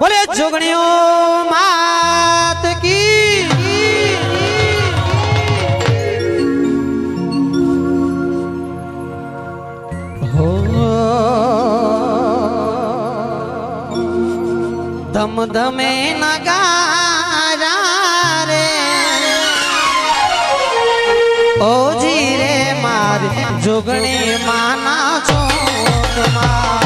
ભલે જોગણીઓ, માત કી ધમ ધમે નગારા રે ઓજી રે મારી જોગણી, માના છો મારી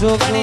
जोगनी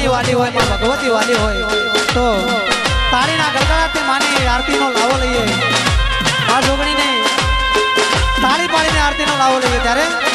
તારી વાલી હોય ભગવતી વાલી હોય. તો તારીના ગરગડાટથી માની આરતીનો લાવો લઈએ. આ જોગણીને તાળી પાડીને આરતીનો લાવો લઈએ ત્યારે